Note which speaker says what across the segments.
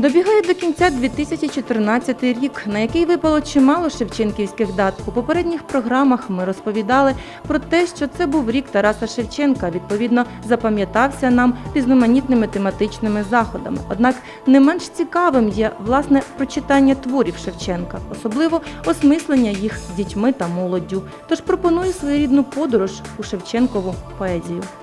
Speaker 1: Добігає до кінця 2014 рік, на який випало чимало шевченківських дат. У попередніх програмах ми розповідали про те, що це був рік Тараса Шевченка. Відповідно, запам'ятався нам різноманітними тематичними заходами. Однак не менш цікавим є власне прочитання творів Шевченка, особливо осмислення їх з дітьми та молоддю. Тож пропоную своєрідну подорож у Шевченкову поезію.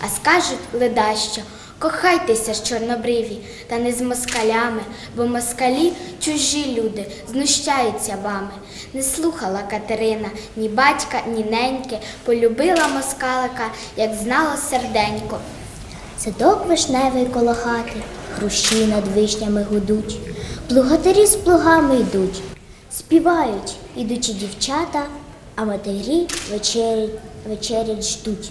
Speaker 2: а скажуть ледащо. Кохайтеся ж, чорнобриві, та не з москалями, бо москалі чужі люди знущаються вами. Не слухала Катерина ні батька, ні неньки, полюбила москалика, як знала серденько.
Speaker 3: Садок вишневий коло хати, хрущі над вишнями гудуть, плугатарі з плугами йдуть, співають, ідучі дівчата, а матері вечерять, вечерять ждуть.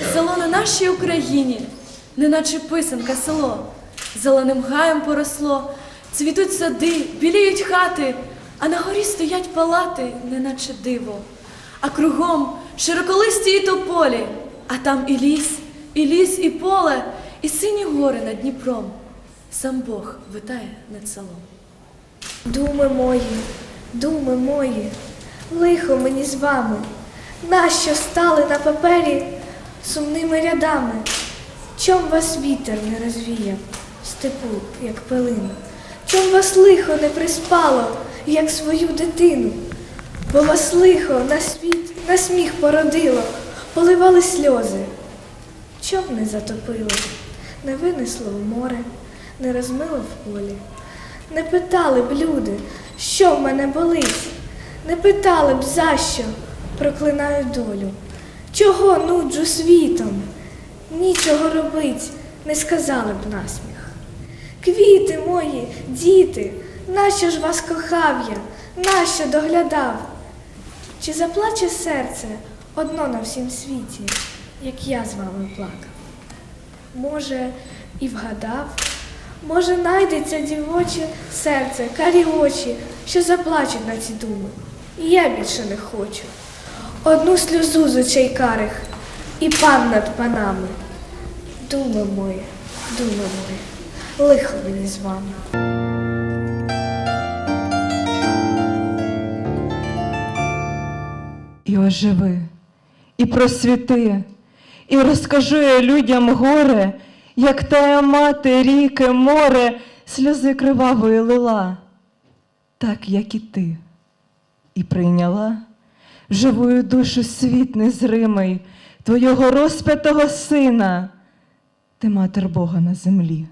Speaker 4: Село на нашій Україні, неначе писанка село. Зеленим гаєм поросло, цвітуть сади, біліють хати, а на горі стоять палати, неначе диво. А кругом широколисті і тополі, а там і ліс, і ліс, і поле, і сині гори над Дніпром. Сам Бог витає над селом.
Speaker 5: Думи мої, думи мої, лихо мені з вами, нащо стали на папері сумними рядами? Чом вас вітер не розвіяв степу, як пилину? Чом вас лихо не приспало, як свою дитину? Бо вас лихо на світ, на сміх породило, поливали сльози. Чом не затопило, не винесло в море, не розмило в полі. Не питали б люди, що в мене болить, не питали б за що, проклинаю долю. Чого нуджу світом? Нічого робить, не сказали б насміх. Квіти мої, діти, нащо ж вас кохав я, нащо доглядав? Чи заплаче серце одно на всім світі, як я з вами плакав? Може, і вгадав, може, найдеться дівоче серце, карі очі, що заплачуть на ці думи. І я більше не хочу. Одну сльозу з очей карих і пан над панами. Думи мої, думи мої, лихо мені з вами.
Speaker 6: і оживи, і просвіти, і розкажи я людям горе, як тая мати ріки, море, сльози кривавої лила, так як і ти, і прийняла живою душу світ незримий, твого розп'ятого сина, ти матер Бога на землі.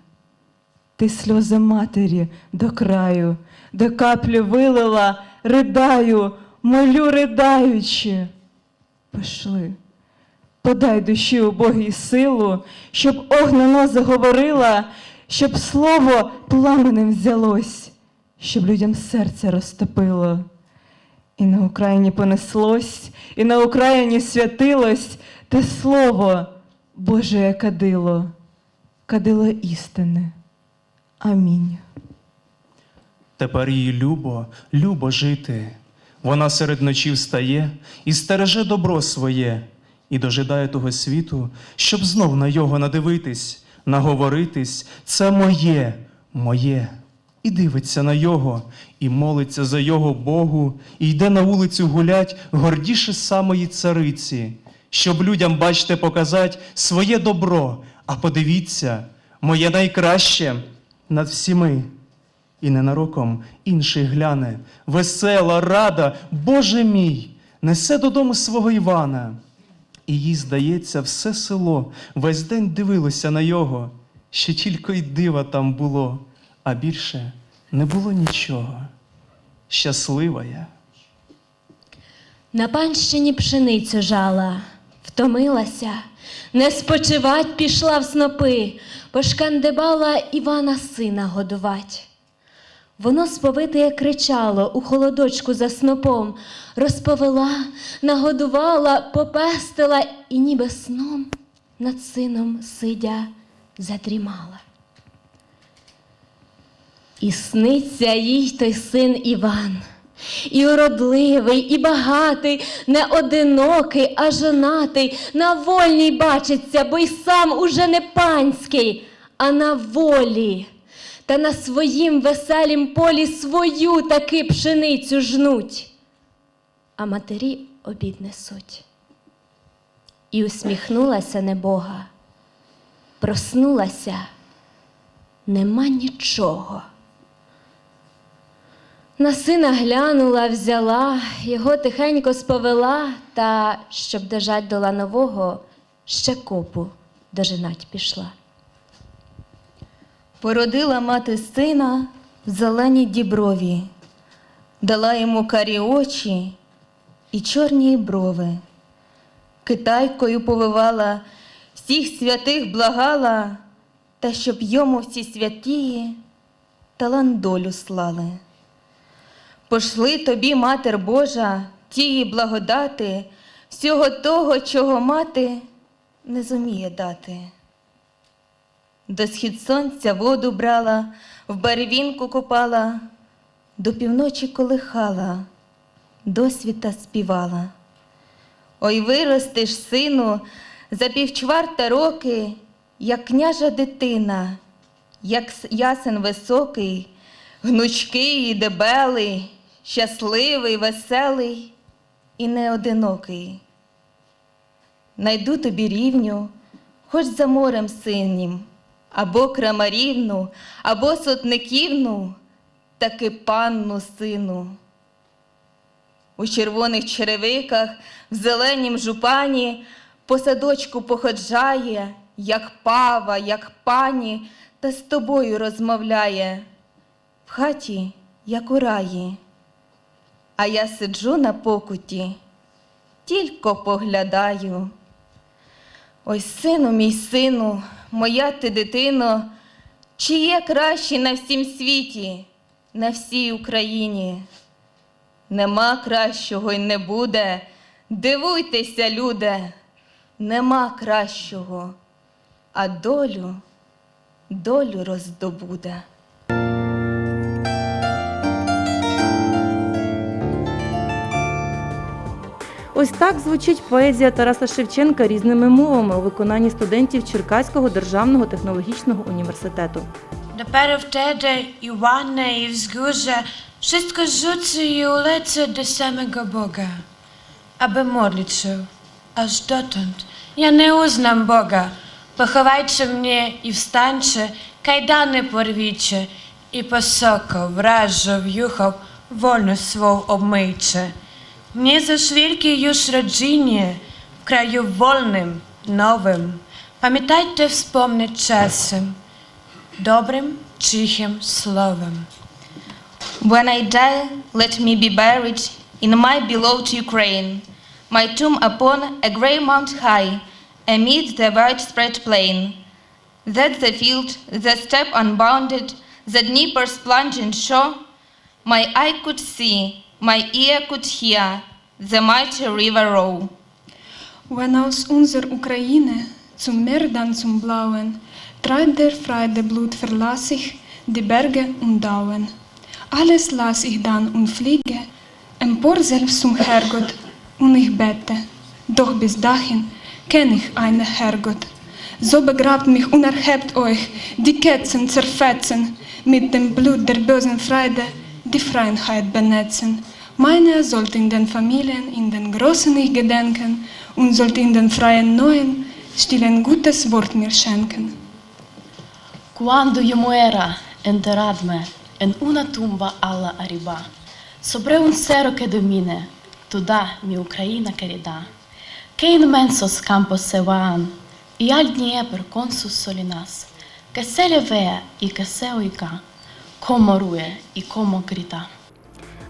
Speaker 6: Ти сльози матері до краю, до каплі вилила, ридаю, молю ридаючи. Пошли, подай душі убогій силу, щоб огнено заговорила, щоб слово пламенем взялось, щоб людям серце розтопило. І на Україні понеслось, і на Україні святилось те слово Боже кадило, кадило істини. Амінь.
Speaker 7: Тепер їй любо, любо жити. Вона серед ночі встає і стереже добро своє, і дожидає того світу, щоб знов на його надивитись, наговоритись. Це моє, моє. І дивиться на його, і молиться за його Богу, і йде на вулицю гулять гордіше самої цариці, щоб людям, бачте, показать своє добро. А подивіться, моє найкраще над всіми. і ненароком інший гляне. Весела, рада, Боже мій, несе додому свого Івана. І їй, здається, все село весь день дивилося на його, ще тільки й дива там було, а більше не було нічого. Щаслива я.
Speaker 8: На панщині пшеницю жала, втомилася, не спочивать пішла в снопи, пошкандибала Івана сина годувать. Воно сповитеє кричало у холодочку за снопом, розповела, нагодувала, попестила і ніби сном над сином сидя задрімала. І сниться їй той син Іван, і уродливий, і багатий, не одинокий, а жонатий, на вольній бачиться, бо й сам уже не панський, а на волі. Та на своїм веселім полі свою таки пшеницю жнуть, а матері обід несуть. І усміхнулася небога, проснулася, нема нічого. На сина глянула, взяла, його тихенько сповела, та, щоб дожать до ланового, ще копу дожинать пішла.
Speaker 1: Породила мати сина в зеленій діброві, дала йому карі очі і чорні брови. Китайкою повивала, всіх святих благала, та щоб йому всі святії талант долю слали. Пошли тобі, Матер Божа, тії благодати, всього того, чого мати не зуміє дати. До схід сонця воду брала, в барвінку купала, до півночі колихала, до світа співала. Ой, виростеш, сину, за півчварта роки, як княжа дитина, як ясен високий, гнучкий і дебелий, щасливий, веселий і неодинокий. Найду тобі рівню, хоч за морем синім, або крамарівну, або сотниківну, таки панну сину. У червоних черевиках, в зеленім жупані, по садочку походжає, як пава, як пані, та з тобою розмовляє. Хаті, як у раї, а я сиджу на покуті, тільки поглядаю. Ой, сину, мій сину, моя ти дитино, чи є кращі на всім світі, на всій Україні? Нема кращого й не буде. Дивуйтеся, люде, нема кращого, а долю, долю роздобуде. Ось так звучить поезія Тараса Шевченка різними мовами у виконанні студентів Черкаського державного технологічного університету.
Speaker 9: Dopiero wtedy Iwane i wzgórze wszystko rzucę i ulecę do samego Boga, aby modlić się. Aż dotąd ja nie uznam Boga. Pochowajcie mnie i wstańcie, kajdany porwijcie i posoko, wrażo, wjucho, wolność swą obmyjcie. Nie za wielkie już rodzinie, w kraju wolnym, nowym. Pamiętajcie wspomnieć czasem, dobrym, cichym słowem.
Speaker 10: When I die, let me be buried in my beloved Ukraine, my tomb upon a grey mount high, amid the widespread plain. That the field, the steppe unbounded, the Dnieper's plunging shore, my eye could see, my ear could hear, the mighty river roar.
Speaker 11: Wenn aus unser Ukraine zum Meer dann zum Blauen treibt der Freude Blut verlass ich die Berge und Dauen. Alles lass ich dann und fliege empor selbst zum Herrgott und ich bete, doch bis dahin kenn ich einen Herrgott. So begrabt mich und erhebt euch die Ketzen zerfetzen, mit dem Blut der bösen Freude die Freiheit benetzen. Meine sollt in den Familien, in den Großen ich gedenken und sollt in den freien Neuen stillen gutes Wort mir schenken.
Speaker 12: Quando yo muera, enterradme
Speaker 9: en una tumba alla arriba. Sobre un cerro che domine, da mi Ucraina querida. Che inmensos campos se van, y al Dnieper con sus solinas, que se le vea y que se oiga, como ruе y como grita.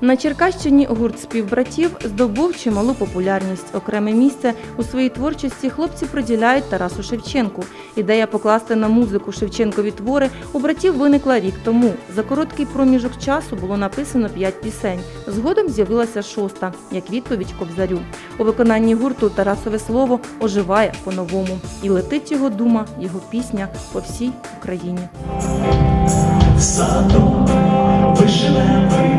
Speaker 12: На Черкащині гурт співбратів здобув чималу популярність. Окреме місце у своїй творчості хлопці приділяють Тарасу Шевченку. Ідея покласти на музику Шевченкові твори у братів виникла рік тому. За короткий проміжок часу було написано п'ять пісень. Згодом з'явилася шоста, як відповідь Кобзарю. У виконанні гурту Тарасове слово оживає по-новому. І летить його дума, його пісня по всій Україні.
Speaker 13: садом вишневий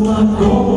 Speaker 13: my God.